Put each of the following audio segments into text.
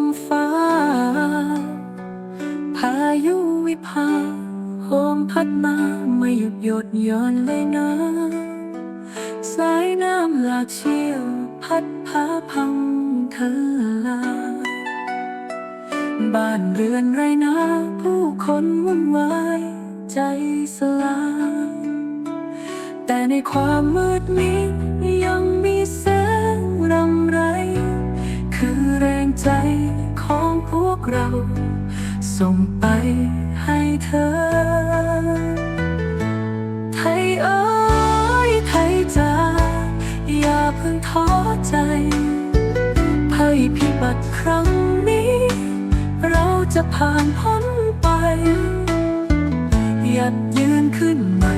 มฟ้า พายุวิภาโหมพัดมาไม่หยุดหยดย่อนเลยนะสายน้ำหลากเชี่ยว พัดพาพังทลาบ้านเรือนไรนาผู้คนวุ่นวายใจสลายแต่ในความมืดมิดยังมีแส เรา ส่งไปให้เธอ ไทยเอ้ยไทยจ้าอย่าเพิ่งท้อใจภัยพิบัติครั้งนี้ เราจะผ่านพ้นไปหยัดยืนขึ้นใหม่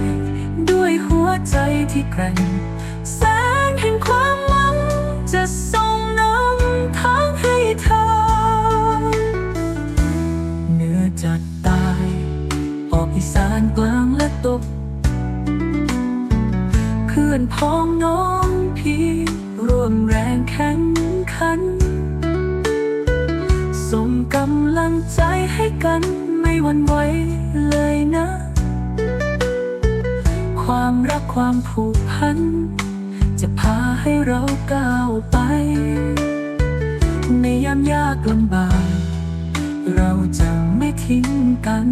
ด้วยหัวใจที่แกร่งแสงแห่งความหวังจะ พื่อนพ้องน้องพี่ ร่วมแรงแข่งขัน ส่งกำลังใจให้กันไม่หวั่นไหวเลยนะ ความรักความผูกพัน จะพาให้เราก้าวไป ในยามยากลำบาก เราจะไม่ทิ้งกัน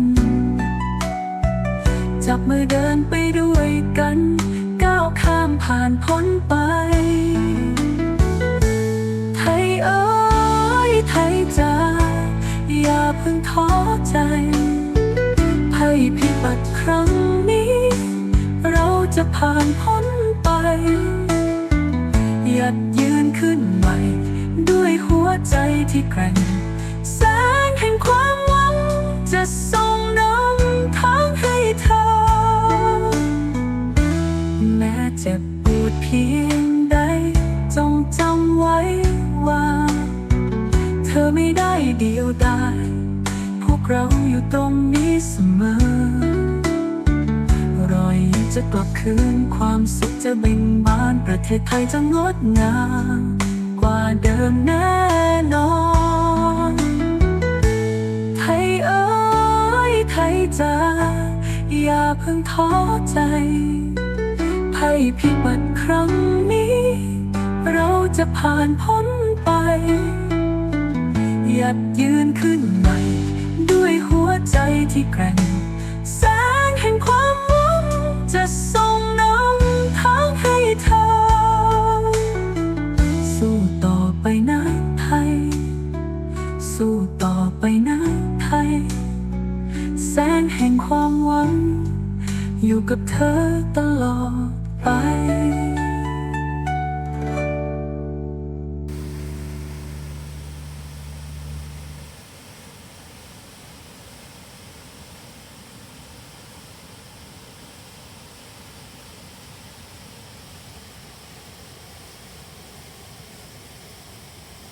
จับมือเดินไปด้วยกัน ผ่านพ้นไป ไทยเอ้ยไทยจ้าอย่าเพิ่งท้อใจภัยพิบัติครั้งนี้ เราจะผ่านพ้นไป หยัดยืนขึ้นใหม่ ด้วยหัวใจที่แกร่ง แสงแห่งความหวังจะส่ง อไม่ได้เดียวดายพวกเราอยู่ตรงนี้เสมอ รอยยิ้มจะกลับคืนความสุขจะเบ่งบานประเทศไทยจะงดงามกว่าเดิมแน่นอน ไทยเอ้ยไทยจ้าอย่าเพิ่งท้อใจภัยพิบัติครั้งนี้ เราจะผ่านพ้นไป ยัดยืนขึ้นใหม่ ด้วยหัวใจที่แกร่ง แสงแห่งความหวังจะส่งนำทางให้เธอ สู้ต่อไปนะไทย สู้ต่อไปนะไทย แสงแห่งความหวัง อยู่กับเธอตลอดไป